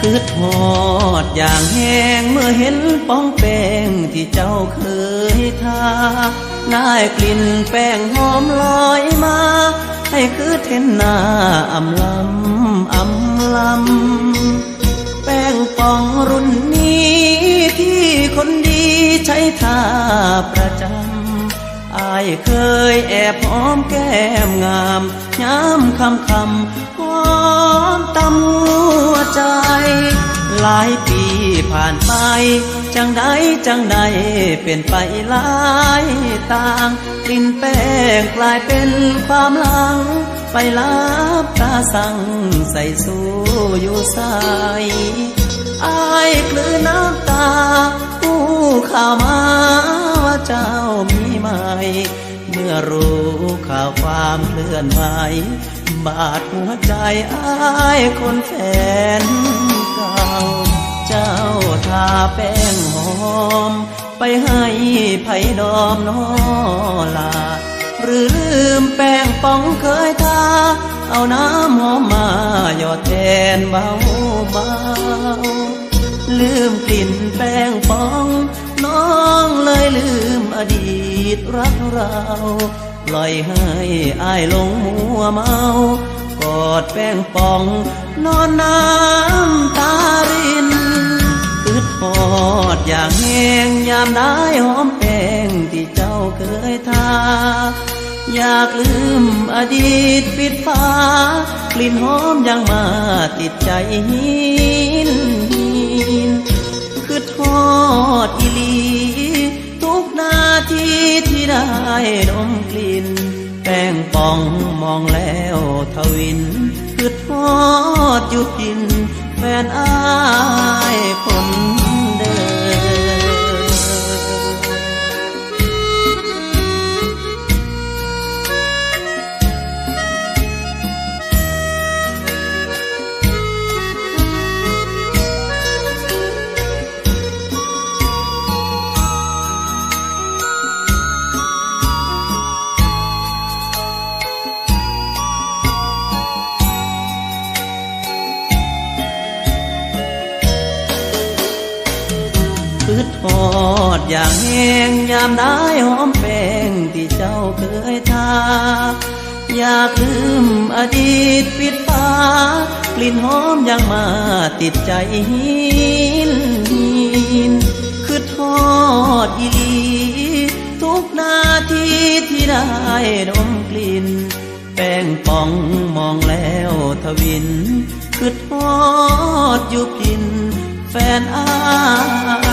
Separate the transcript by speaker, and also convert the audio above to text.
Speaker 1: คือทอดอย่างแห้งเมื่อเห็นป้องแป้งที่เจ้าเคยทาได้กลิ่นแป้งหอมลอยมา ให้คือเทนหน้าอำลำอำลำ แป้งปองรุ่นนี้ที่คนดีใช้ทาประจำอายเคยแอบหอมแก้มงามย้ำคำคำหอมตำ หลายปีผ่านไป จังใดจังใดเป็นไปหลายต่างกลิ่นแป้งกลายเป็นความหลัง ไปลับตาสั่งใส่สู้อยู่ใสอายกลืนน้ำตาผู้ข่าวมาว่าเจ้ามีใหม่เมื่อรู้ข่าวความเคลื่อนไหวบาดหัวใจอายคนแฟนเก่าเจ้าทาแป้งหอม ไปให้ไผ่ดอมนอลา หรือลืมแป้งป้องเคยทา เอาน้ำหอมมาหยอดแทนเบาเบาลืมกลิ่นแป้งป้อง น้องเลยลืมอดีตรักเราปล่อยให้อายลงมัวเมากอดแป้งป่อง นอนน้ำตาริน อดอดอย่างแห้งยามได้หอมแป้งที่เจ้าเคยทา อยากลืมอดีตปิดฟ้ากลิ่นหอมยังมาติดใจหินหินคือทอดอีลีทุกนาทีที่ได้ดมกลิ่น แป้งป่องมองแล้วทวินคือทอดหยุดกินแฟนอายค คือดอย่างแห้งยามได้หอมแป้งที่เจ้าเคยทาอยากลืมอดีตปิดฟ้ากลิ่นหอมยังมาติดใจหินหินคือทอดอีลีทุกนาทีที่ได้ดมกลิ่น แป้งป่องมองแล้วทวินคือทอดอยู่กินแฟนอา